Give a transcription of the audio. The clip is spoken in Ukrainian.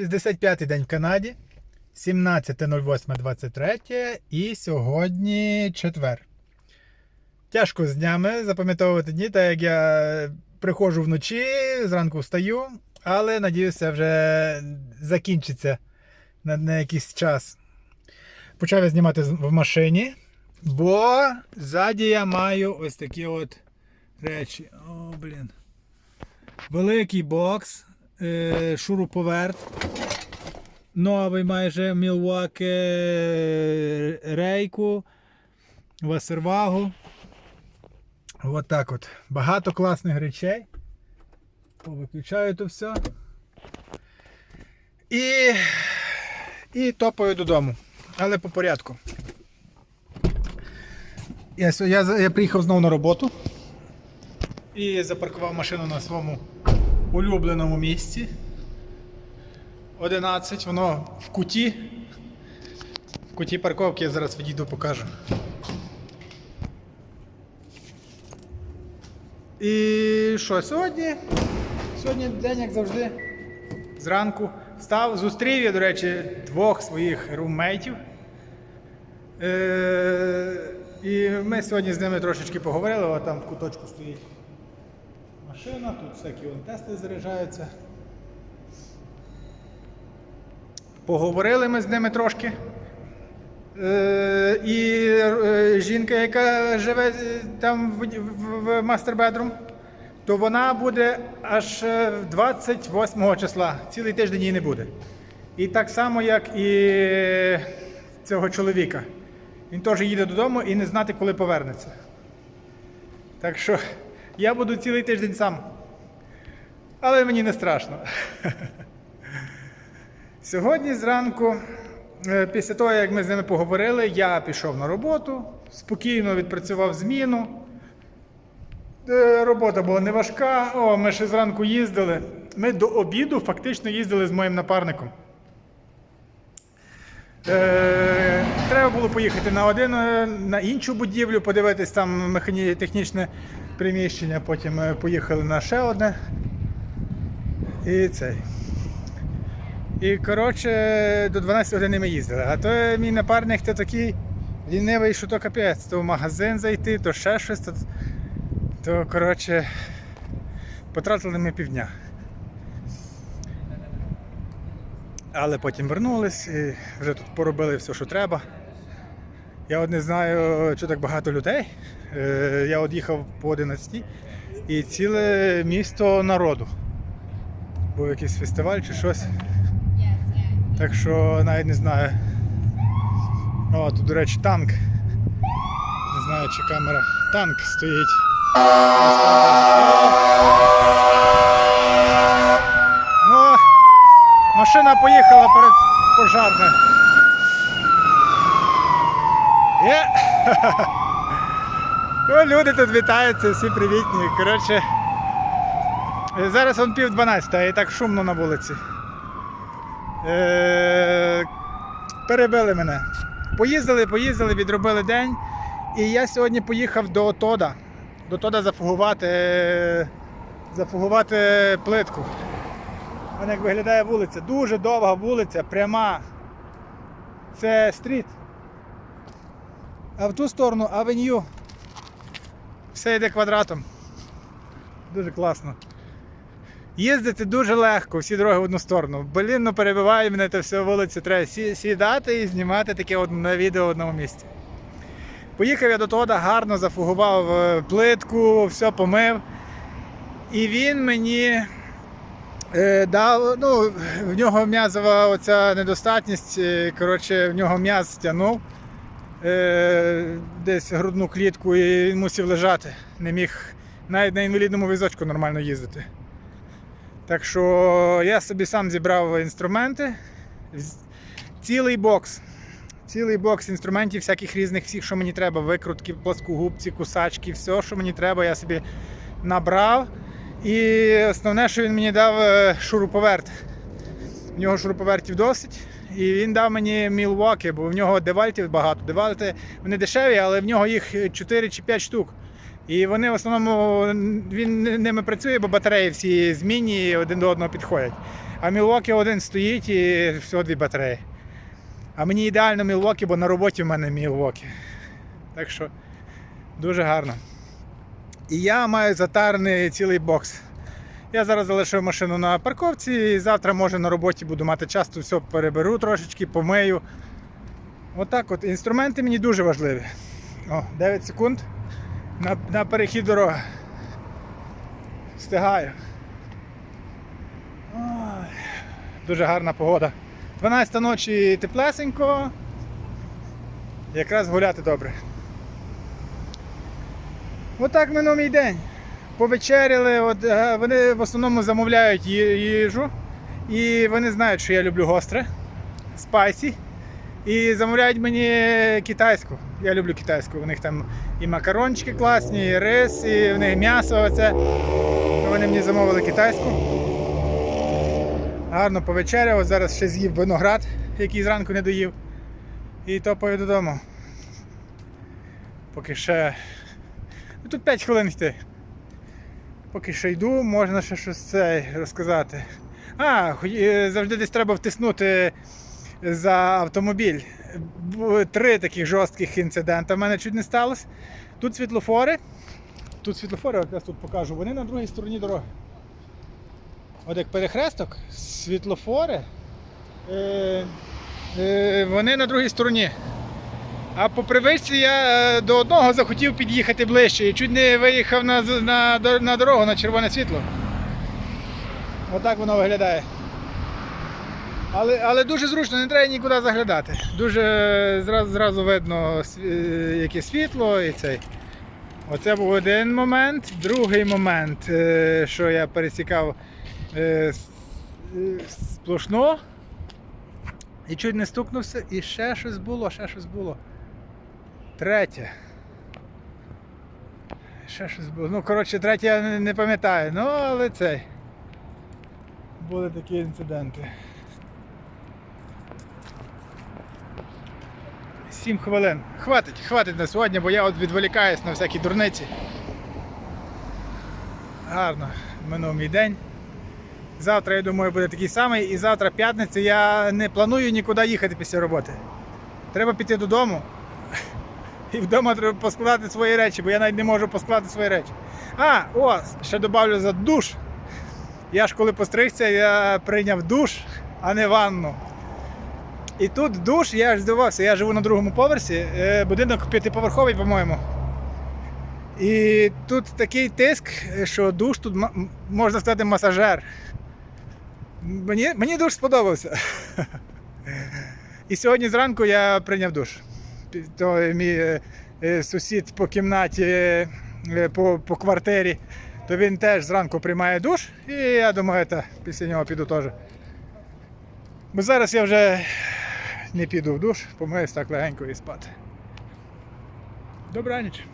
65-й день в Канаді, 17.08.23 і сьогодні четвер. Тяжко з днями запам'ятовувати дні, так як я приходжу вночі, зранку встаю, але надіюся, вже закінчиться на, на якийсь час. Почав я знімати в машині, бо ззаді я маю ось такі от речі. О, блін. Великий бокс, е, шуруповерт. Новий майже Milwaukee е, рейку, васервагу. От так от. Багато класних речей. Повиключаю то все. І, і топаю додому. Але по порядку. Я, я, я приїхав знову на роботу і запаркував машину на своєму улюбленому місці. 11, воно в куті. В куті парковки я зараз відійду покажу. І що, сьогодні? Сьогодні день, як завжди, зранку встав, зустрів я, до речі, двох своїх руммейтів. Е, і ми сьогодні з ними трошечки поговорили, О, там в куточку стоїть машина, тут всякі тести заряджаються. Поговорили ми з ними трошки. Е, і е, жінка, яка живе е, там в, в, Bedroom, то вона буде аж е, 28 числа. Цілий тиждень її не буде. І так само, як і цього чоловіка. Він теж їде додому і не знати, коли повернеться. Так що я буду цілий тиждень сам. Але мені не страшно. Сьогодні зранку, е, після того, як ми з ними поговорили, я пішов на роботу, спокійно відпрацював зміну. Е, Робота була не важка. О, ми ще зранку їздили. Ми до обіду фактично їздили з моїм напарником. Е, треба було поїхати на один, е, на іншу будівлю, подивитись там механі... технічне приміщення, потім е, поїхали на ще одне. І цей. І коротше, до 12 години ми їздили. А то мій напарник то такий лінивий, що то капець, то в магазин зайти, то ще щось, то, то коротше, потратили ми півдня. Але потім вернулись і вже тут поробили все, що треба. Я от не знаю, що так багато людей. Е, Я от їхав по 11 і ціле місто народу. Був якийсь фестиваль чи щось. Так що навіть не знаю. О, тут, до речі, танк. Не знаю, чи камера. Танк стоїть. Ну, машина поїхала перед пожарною. Є. Ну, люди тут вітаються, всі привітні. Коротше, зараз он пів 12, і так шумно на вулиці. Е, перебили мене. Поїздили, поїздили, відробили день. І я сьогодні поїхав до Тода. До Тода зафугувати, зафугувати плитку. Вона як виглядає вулиця. Дуже довга вулиця, пряма. Це стріт. А в ту сторону авеню. Все йде квадратом. Дуже класно. Їздити дуже легко, всі дороги в одну сторону. Блін, ну перебиває мене це все вулиця. Треба сідати і знімати таке на відео в одному місці. Поїхав я до Тода, гарно зафугував е, плитку, все помив. І він мені е, дав, ну, в нього м'язова оця недостатність, е, коротше, в нього м'яз стягнув е, десь грудну клітку і він мусив лежати. Не міг навіть на інвалідному візочку нормально їздити. Так що я собі сам зібрав інструменти. Цілий бокс. Цілий бокс інструментів, всяких різних, всіх, що мені треба, викрутки, плоскогубці, кусачки, все, що мені треба, я собі набрав. І основне, що він мені дав е, шуруповерт. В нього шуруповертів досить. І він дав мені Milwaukee, бо в нього девальтів багато. Девальти вони дешеві, але в нього їх 4 чи 5 штук. І вони в основному він ними працює, бо батареї всі змінні і один до одного підходять. А Мілвокі один стоїть і всього дві батареї. А мені ідеально Мілвокі, бо на роботі в мене Мілвокі. Так що дуже гарно. І я маю затарний цілий бокс. Я зараз залишив машину на парковці і завтра, може, на роботі буду мати час, то все переберу трошечки, помию. Отак от. Інструменти мені дуже важливі. О, 9 секунд на, на перехід дороги. Встигаю. Ой, дуже гарна погода. 12 ночі теплесенько. Якраз гуляти добре. Отак минув мій день. Повечеряли, от, е, вони в основному замовляють їжу. І вони знають, що я люблю гостре, спайсі. І замовляють мені китайську. Я люблю китайську. У них там і макарончики класні, і рис, і в них м'ясо. Оце. Вони мені замовили китайську. Гарно повечеряв. От зараз ще з'їв виноград, який зранку не доїв. І топаю додому. Поки ще. Ну, тут 5 хвилин йти. Поки ще йду, можна ще щось це розказати. А, е, завжди десь треба втиснути за автомобіль. Три таких жорстких інциденти в мене чуть не сталося. Тут світлофори. Тут світлофори, якраз тут покажу, вони на другій стороні дороги. От як перехресток, світлофори. Е, е, вони на другій стороні. А по привичці я е, до одного захотів під'їхати ближче і чуть не виїхав на, на, на дорогу на червоне світло. Отак воно виглядає. Але, але дуже зручно, не треба нікуди заглядати. Дуже зразу, зразу видно, е, яке світло і цей. Оце був один момент. Другий момент, е, що я пересікав сплошно. І чуть не стукнувся, і ще щось було, ще щось було. Третє. Ще щось було. Ну, коротше, третє я не, пам'ятаю. Ну, але цей. Були такі інциденти. Сім хвилин. Хватить, хватить на сьогодні, бо я от відволікаюсь на всякі дурниці. Гарно минув мій день. Завтра, я думаю, буде такий самий. І завтра п'ятниця я не планую нікуди їхати після роботи. Треба піти додому. І вдома треба поскладати свої речі, бо я навіть не можу поскладати свої речі. А, о, ще додавлю за душ. Я ж коли постригся, я прийняв душ, а не ванну. І тут душ, я ж здивувався, я живу на другому поверсі, е, будинок п'ятиповерховий, по-моєму. І тут такий тиск, що душ тут можна сказати масажер. Мені, мені душ сподобався. І сьогодні зранку я прийняв душ. То мій е, е, сусід по кімнаті, е, по, по квартирі, то він теж зранку приймає душ, і я думаю, та, після нього піду теж. Бо зараз я вже не піду в душ, помиюсь так легенько і спати. Добраніч.